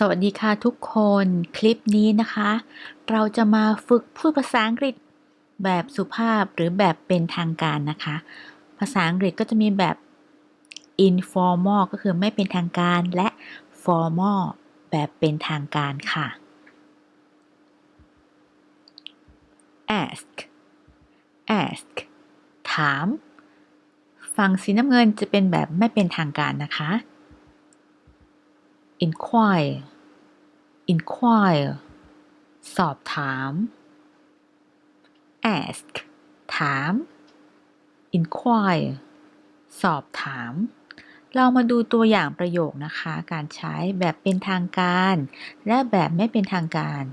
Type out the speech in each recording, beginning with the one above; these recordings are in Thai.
สวัสดีค่ะทุกคน คลิปนี้นะคะ เราจะมาฝึกพูดภาษาอังกฤษแบบสุภาพหรือแบบเป็นทางการนะคะ ภาษาอังกฤษก็จะมีแบบ informal ก็คือไม่เป็นทางการและ formal แบบเป็นทางการค่ะ ask ask ถาม ฝั่งสีน้ำเงินจะเป็นแบบไม่เป็นทางการนะคะ inquire inquire สอบถาม ask ถาม inquire สอบถาม เรามาดูตัวอย่างประโยคนะคะ การใช้แบบเป็นทางการ และแบบไม่เป็นทางการ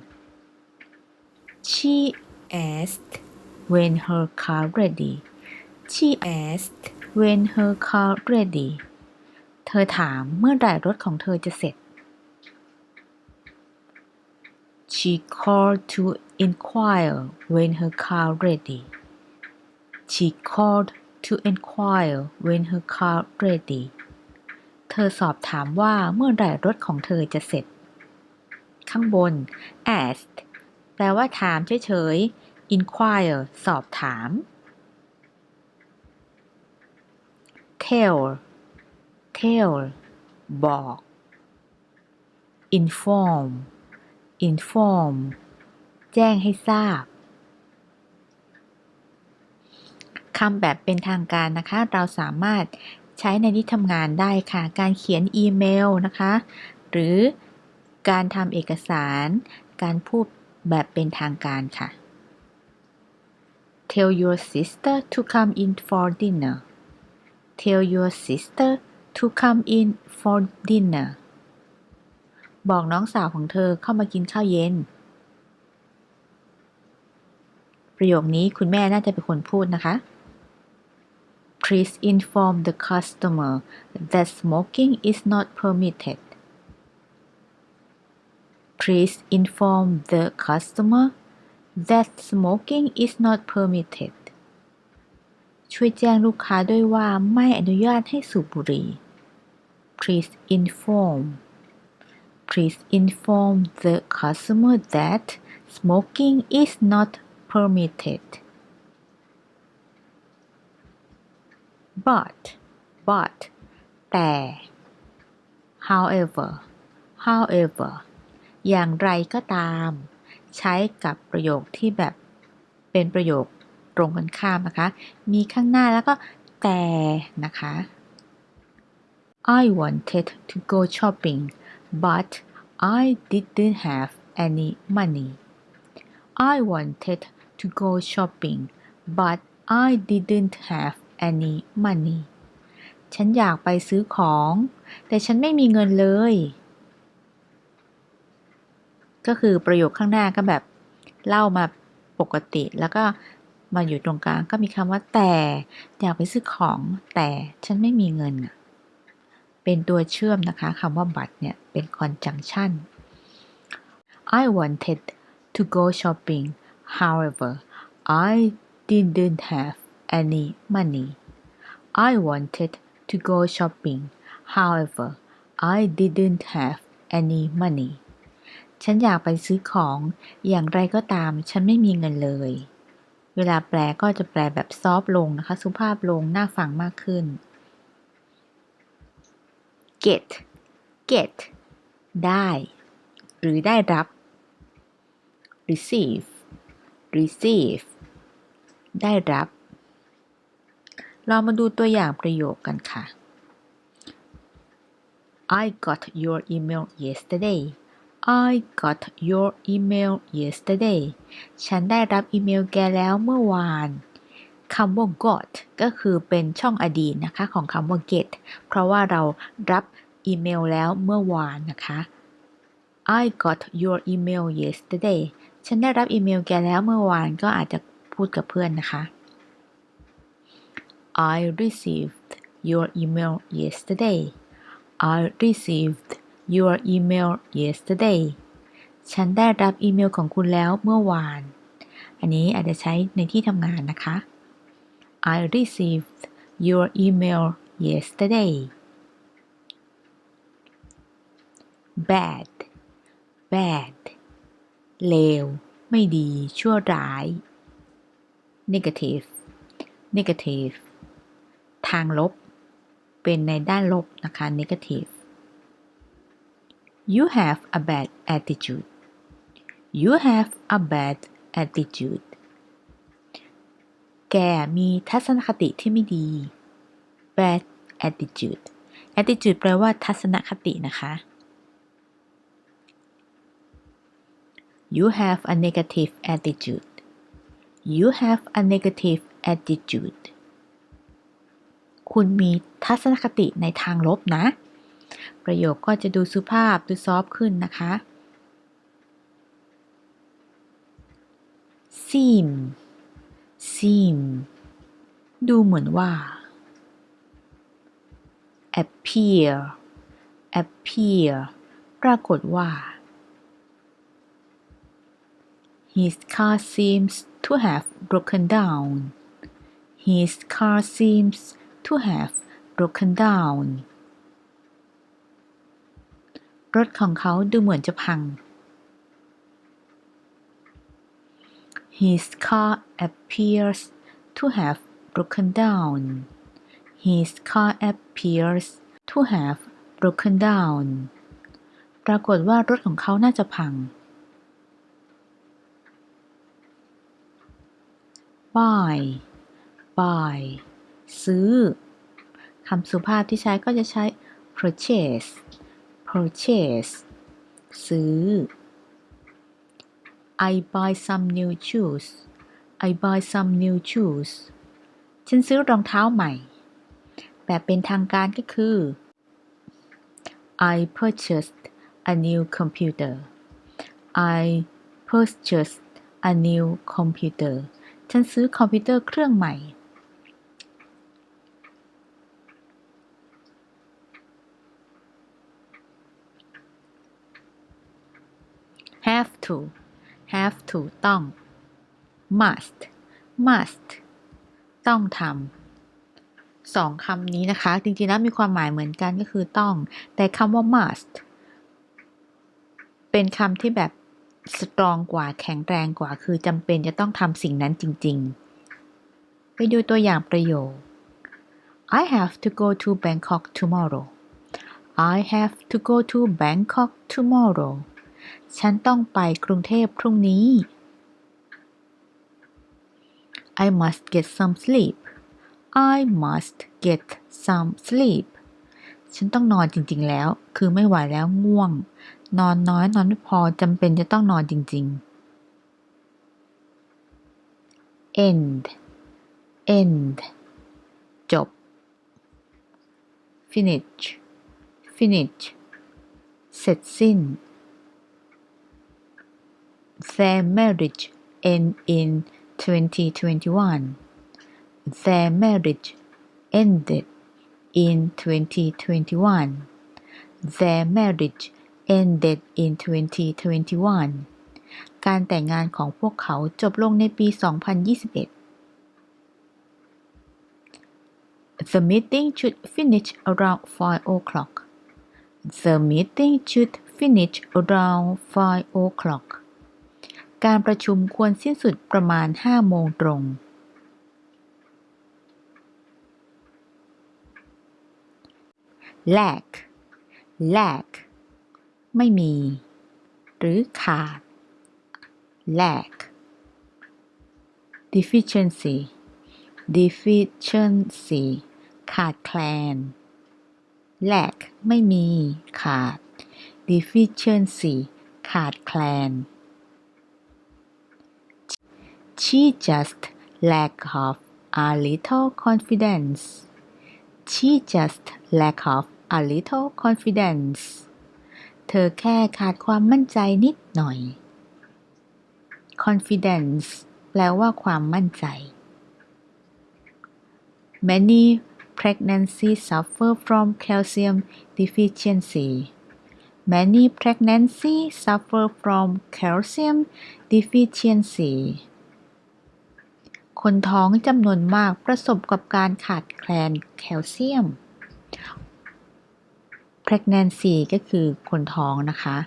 she asked when her car ready she asked when her car ready อถามเมื่อไหร่รถของเธอจะเสร็จ She called to inquire when her car ready. She called to inquire when her car ready. เธอสอบถามว่าเมื่อไหร่รถของเธอจะเสร็จ ข้างบน asked แปลว่าถามเฉยๆ inquire สอบถาม tell tell บอก inform inform แจ้งให้ทราบคำแบบเป็นทางการนะคะ เราสามารถใช้ในที่ทำงานได้ค่ะ การเขียนอีเมลนะคะ หรือการทำเอกสาร การพูดแบบเป็นทางการค่ะ Tell your sister to come in for dinner Tell your sister to come in for dinner บอกน้องสาวของเธอเข้ามากินข้าวเย็น ประโยคนี้คุณแม่น่าจะเป็นคนพูดนะคะ Please inform the customer that smoking is not permitted. Please inform the customer that smoking is not permitted. ช่วยแจ้งลูกค้าด้วยว่าไม่อนุญาตให้สูบบุหรี่ Please inform Please inform the customer that smoking is not permitted. But, but, แต่ however, however อย่างไรก็ตาม ใช้กับประโยคที่แบบเป็นประโยคตรงกันข้ามนะคะ มีข้างหน้าแล้วก็แต่นะคะ I wanted to go shopping but I didn't have any money. I wanted to go shopping, but I didn't have any money. ฉันอยากไปซื้อของ แต่ฉันไม่มีเงินเลย ก็คือประโยคข้างหน้าก็แบบเล่ามาปกติแล้วก็มาอยู่ตรงกลางก็มีคำว่าแต่ อยากไปซื้อของแต่ฉันไม่มีเงินอะ เป็นตัวเชื่อมนะคะคำว่า but เนี่ยเป็น conjunction I wanted to go shopping however I didn't have any money I wanted to go shopping however I didn't have any money ฉันอยากไปซื้อของอย่างไรก็ตาม ฉันไม่มีเงินเลย เวลาแปลก็จะแปลแบบซอฟลงนะคะ สุภาพลงน่าฟังมากขึ้น get get ได้ หรือได้รับ receive receive ได้รับ เรามาดูตัวอย่างประโยคกันค่ะ I got your email yesterday I got your email yesterday ฉันได้รับอีเมลแกแล้วเมื่อวานคำว่า got ก็คือเป็นช่องอดีตนะคะของคำว่า get เพราะว่าเรารับ อีเมลแล้วเมื่อวานนะคะ I got your email yesterday ฉันได้รับอีเมลแกแล้วเมื่อวานก็อาจจะพูดกับเพื่อนนะคะ I received your email yesterday I received your email yesterday ฉันได้รับอีเมลของคุณแล้วเมื่อวาน อันนี้อาจจะใช้ในที่ทำงานนะคะ I received your email yesterday bad bad เลว ไม่ดี ชั่วร้าย negative negative ทางลบ เป็นในด้านลบนะคะ negative you have a bad attitude you have a bad attitude แกมีทัศนคติที่ไม่ดี bad attitude attitude แปลว่าทัศนคตินะคะ you have a negative attitude you have a negative attitude คุณมีทัศนคติในทางลบนะ ประโยคก็จะดูสุภาพดูซอฟขึ้นนะคะ seem seem ดูเหมือนว่า appear appear ปรากฏว่า his car seems to have broken down his car seems to have broken down รถของเขาดูเหมือนจะพัง His car appears to have broken down. His car appears to have broken down. ปรากฏว่ารถของเขาน่าจะพัง buy buy ซื้อ คำสุภาพที่ใช้ก็จะใช้ purchase purchase ซื้อ I buy some new shoes I buy some new shoes ฉันซื้อรองเท้าใหม่ แบบเป็นทางการก็คือ I purchased a new computer I purchased a new computer ฉันซื้อคอมพิวเตอร์เครื่องใหม่ have to have to ต้อง must must ต้องทำสองคำนี้นะคะ จริงๆแล้วมีความหมายเหมือนกันก็คือต้อง แต่คำว่า must เป็นคำที่แบบ strong กว่าแข็งแรงกว่า คือจำเป็นจะต้องทำสิ่งนั้นจริง ๆ ไปดูตัวอย่างประโยค I have to go to Bangkok tomorrow I have to go to Bangkok tomorrow ฉันต้องไปกรุงเทพพรุ่งนี้ I must get some sleep I must get some sleep ฉันต้องนอนจริงๆแล้ว คือไม่ไหวแล้วง่วง นอนน้อยนอนไม่พอจำเป็นจะต้องนอนจริงๆ end end จบ finish finish เสร็จสิ้น Their marriage ended in 2021. Their marriage ended in 2021. Their marriage ended in 2021. การแต่งงานของพวกเขาจบลงในปี 2021 The meeting should finish around 5 o'clock. The meeting should finish around 5 o'clock. การประชุมควรสิ้นสุดประมาณ 5 โมงตรง lack lack ไม่มี หรือขาด lack deficiency deficiency ขาดแคลน lack ไม่มี ขาด deficiency ขาดแคลน She just lack of a little confidence. She just lack of a little confidence. เธอแค่ขาดความมั่นใจนิดหน่อย confidence แปลว่าความมั่นใจ Many pregnancies suffer from calcium deficiency. Many pregnancies suffer from calcium deficiency. คนท้องจำนวนมากประสบกับการขาดแคลนแคลเซียม pregnancy ก็คือคนท้องนะคะ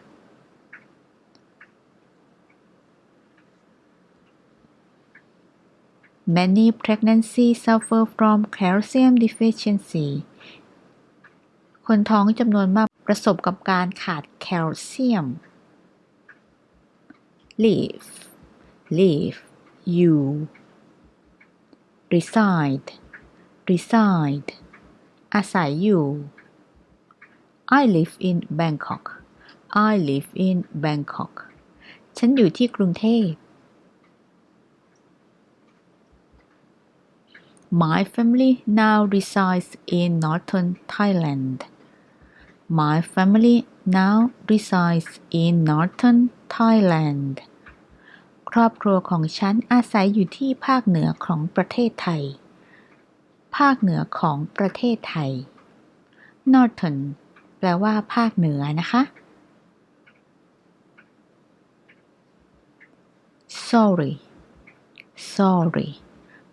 Many pregnancies suffer from calcium deficiency คนท้องจำนวนมากประสบกับการขาดแคลเซียม live live you reside reside อาศัยอยู่ I live in Bangkok I live in Bangkok ฉันอยู่ที่กรุงเทพ My family now resides in northern Thailand. My family now resides in northern Thailand. ครอบครัวของฉันอาศัยอยู่ที่ภาคเหนือของประเทศไทย ภาคเหนือของประเทศไทย Northern แปลว่าภาคเหนือนะคะ sorry sorry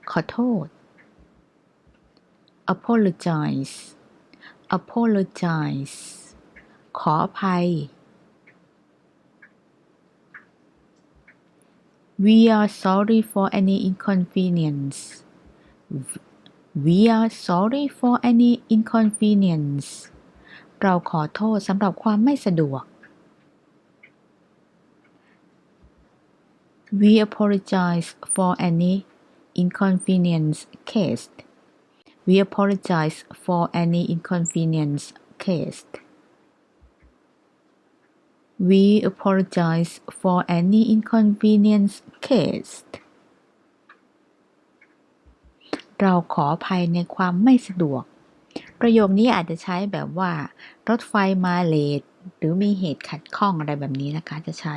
ขอโทษ apologize apologize ขออภัย we are sorry for any inconvenience we are sorry for any inconvenience เราขอโทษสำหรับความไม่สะดวก We apologize for any inconvenience caused. We apologize for any inconvenience caused. We apologize for any inconvenience caused. เราขออภัยในความไม่สะดวก ประโยคนี้อาจจะใช้แบบว่ารถไฟมาเลทหรือมีเหตุขัดข้องอะไรแบบนี้นะคะ จะใช้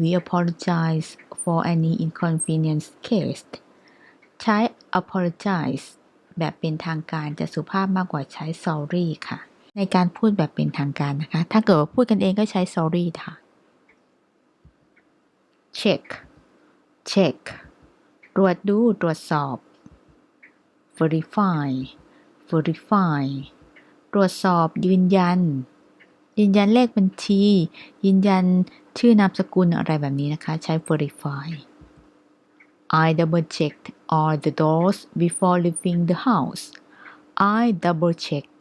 we apologize for any inconvenience caused ใช้ apologize แบบเป็นทางการจะสุภาพมากกว่าใช้ sorry ค่ะ ในการพูดแบบเป็นทางการนะคะ ถ้าเกิดว่าพูดกันเองก็ใช้ sorry ค่ะ check check ตรวจดู ตรวจสอบ verify verify ตรวจสอบยืนยัน ยืนยันเลขบัญชี ยืนยันชื่อนามสกุลอะไรแบบนี้นะคะ ใช้ verify I double checked all the doors before leaving the house I double checked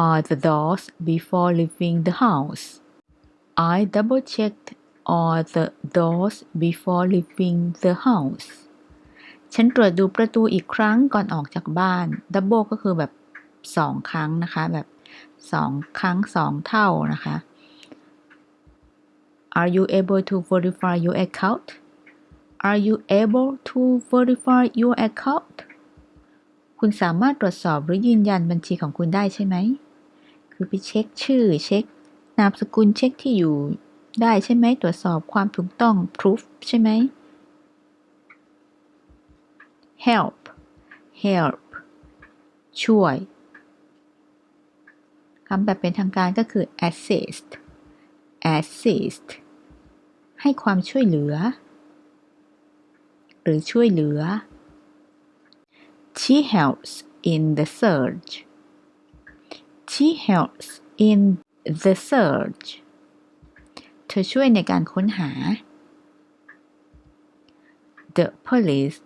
all the doors before leaving the house I double checked all the doors before leaving the house ฉันตรวจดูประตูอีกครั้งก่อนออกจากบ้าน double ก็คือแบบ สองครั้งนะคะ แบบสองครั้งสองเท่านะคะ Are you able to verify your account Are you able to verify your account คุณสามารถตรวจสอบหรือยืนยันบัญชีของคุณได้ใช่ไหม คือไปเช็คชื่อเช็คนามสกุลเช็คที่อยู่ได้ใช่ไหม ตรวจสอบความถูกต้อง proof ใช่ไหม help help ช่วย คำแบบเป็นทางการก็คือ assist assist ให้ความช่วยเหลือ หรือช่วยเหลือ she helps in the search she helps in the search เธอช่วยในการค้นหา the police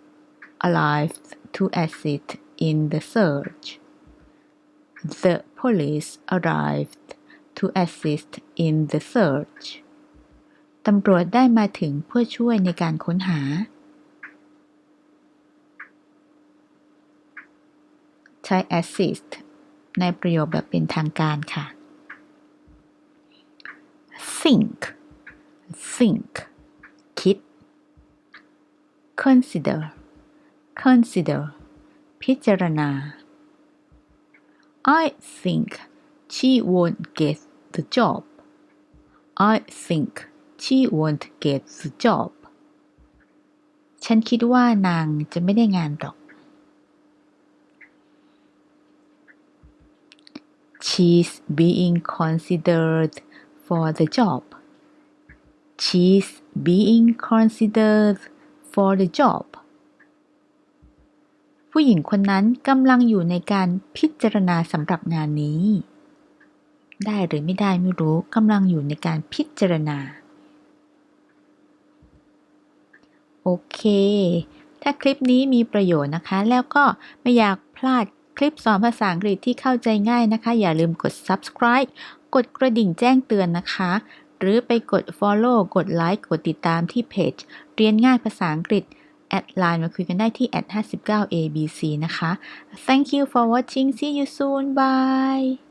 arrived to assist in the search the police arrived to assist in the search ตำรวจได้มาถึงเพื่อช่วยในการค้นหา ใช้ assist ในประโยคแบบเป็นทางการค่ะ think think คิด consider consider พิจารณา I think she won't get the job I think she won't get the job ฉันคิดว่านางจะไม่ได้งานหรอก She's being considered for the job She's being considered for the job ผู้หญิงคนนั้นกำลังอยู่ในการพิจารณาสำหรับงานนี้ ได้หรือไม่ได้ไม่รู้กำลังอยู่ในการพิจารณา โอเค ถ้าคลิปนี้มีประโยชน์นะคะ แล้วก็ไม่อยากพลาดคลิปสอนภาษาอังกฤษที่เข้าใจง่ายนะคะ อย่าลืมกด subscribe กดกระดิ่งแจ้งเตือนนะคะ หรือไปกด follow กดไลค์กดติดตามที่เพจ เรียนง่ายภาษาอังกฤษ แอดไลน์มาคุยกันได้ที่แอด59 abc นะคะ thank you for watching see you soon bye